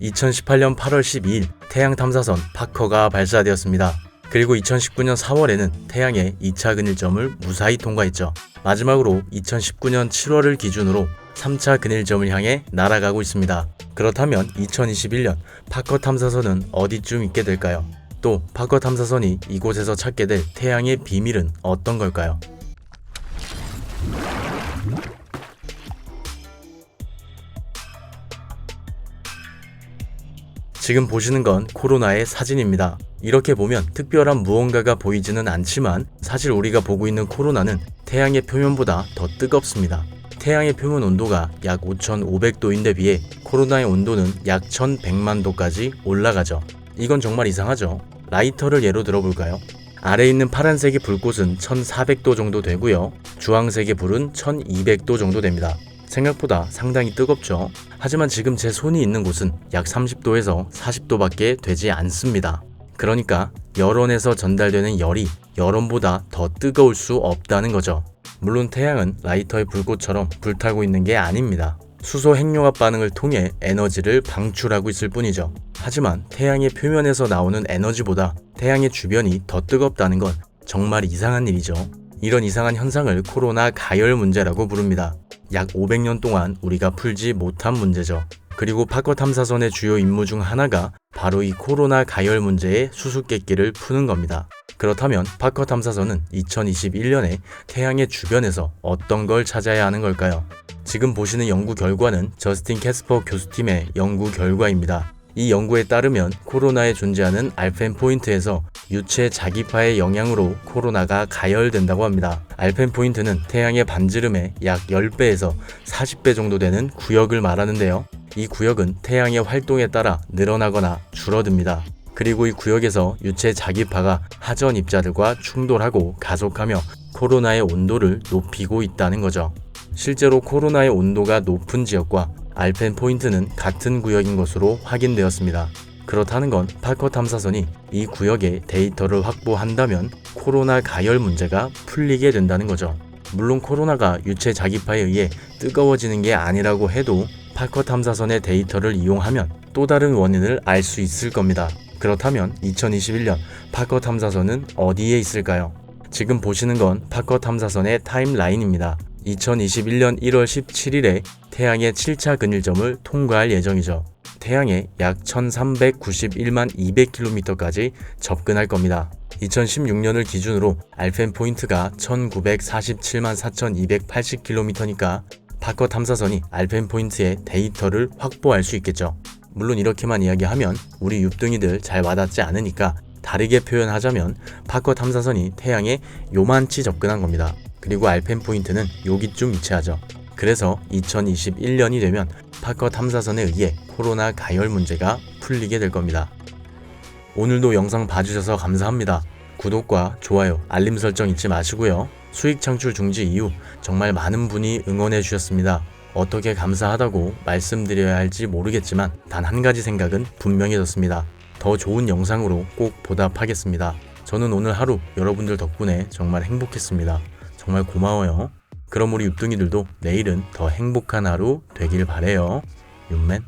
2018년 8월 12일 태양 탐사선 파커가 발사되었습니다. 그리고 2019년 4월에는 태양의 2차 근일점을 무사히 통과했죠. 마지막으로 2019년 7월을 기준으로 3차 근일점을 향해 날아가고 있습니다. 그렇다면 2021년 파커 탐사선은 어디쯤 있게 될까요? 또 파커 탐사선이 이곳에서 찾게 될 태양의 비밀은 어떤 걸까요? 지금 보시는 건 코로나의 사진입니다. 이렇게 보면 특별한 무언가가 보이지는 않지만 사실 우리가 보고 있는 코로나는 태양의 표면보다 더 뜨겁습니다. 태양의 표면 온도가 약 5,500도인데 비해 코로나의 온도는 약 1,100만 도까지 올라가죠. 이건 정말 이상하죠. 라이터를 예로 들어볼까요? 아래 있는 파란색의 불꽃은 1400도 정도 되고요. 주황색의 불은 1200도 정도 됩니다. 생각보다 상당히 뜨겁죠. 하지만 지금 제 손이 있는 곳은 약 30도에서 40도밖에 되지 않습니다. 그러니까 열원에서 전달되는 열이 열원보다 더 뜨거울 수 없다는 거죠. 물론 태양은 라이터의 불꽃처럼 불타고 있는 게 아닙니다. 수소 핵융합 반응을 통해 에너지를 방출하고 있을 뿐이죠. 하지만 태양의 표면에서 나오는 에너지보다 태양의 주변이 더 뜨겁다는 건 정말 이상한 일이죠. 이런 이상한 현상을 코로나 가열 문제라고 부릅니다. 약 500년 동안 우리가 풀지 못한 문제죠. 그리고 파커 탐사선의 주요 임무 중 하나가 바로 이 코로나 가열 문제의 수수께끼를 푸는 겁니다. 그렇다면 파커 탐사선은 2021년에 태양의 주변에서 어떤 걸 찾아야 하는 걸까요? 지금 보시는 연구 결과는 저스틴 캐스퍼 교수팀의 연구 결과입니다. 이 연구에 따르면 코로나에 존재하는 알펜 포인트에서 유체 자기파의 영향으로 코로나가 가열된다고 합니다. 알펜 포인트는 태양의 반지름의 약 10배에서 40배 정도 되는 구역을 말하는데요. 이 구역은 태양의 활동에 따라 늘어나거나 줄어듭니다. 그리고 이 구역에서 유체 자기파가 하전 입자들과 충돌하고 가속하며 코로나의 온도를 높이고 있다는 거죠. 실제로 코로나의 온도가 높은 지역과 알펜 포인트는 같은 구역인 것으로 확인되었습니다. 그렇다는 건 파커 탐사선이 이 구역에 데이터를 확보한다면 코로나 가열 문제가 풀리게 된다는 거죠. 물론 코로나가 유체 자기파에 의해 뜨거워지는 게 아니라고 해도 파커 탐사선의 데이터를 이용하면 또 다른 원인을 알 수 있을 겁니다. 그렇다면 2021년 파커 탐사선은 어디에 있을까요? 지금 보시는 건 파커 탐사선의 타임라인입니다. 2021년 1월 17일에 태양의 7차 근일점을 통과할 예정이죠. 태양에 약 1391만 200km까지 접근할 겁니다. 2016년을 기준으로 알펜 포인트가 1947만 4280km니까 파커 탐사선이 알펜 포인트의 데이터를 확보할 수 있겠죠. 물론 이렇게만 이야기하면 우리 육둥이들 잘 와닿지 않으니까 다르게 표현하자면 파커 탐사선이 태양에 요만치 접근한 겁니다. 그리고 알펜 포인트는 여기쯤 위치하죠. 그래서 2021년이 되면 파커 탐사선에 의해 코로나 가열 문제가 풀리게 될 겁니다. 오늘도 영상 봐주셔서 감사합니다. 구독과 좋아요, 알림 설정 잊지 마시고요. 수익 창출 중지 이후 정말 많은 분이 응원해 주셨습니다. 어떻게 감사하다고 말씀드려야 할지 모르겠지만 단 한 가지 생각은 분명해졌습니다. 더 좋은 영상으로 꼭 보답하겠습니다. 저는 오늘 하루 여러분들 덕분에 정말 행복했습니다. 정말 고마워요. 그럼 우리 육둥이들도 내일은 더 행복한 하루 되길 바래요. 윤맨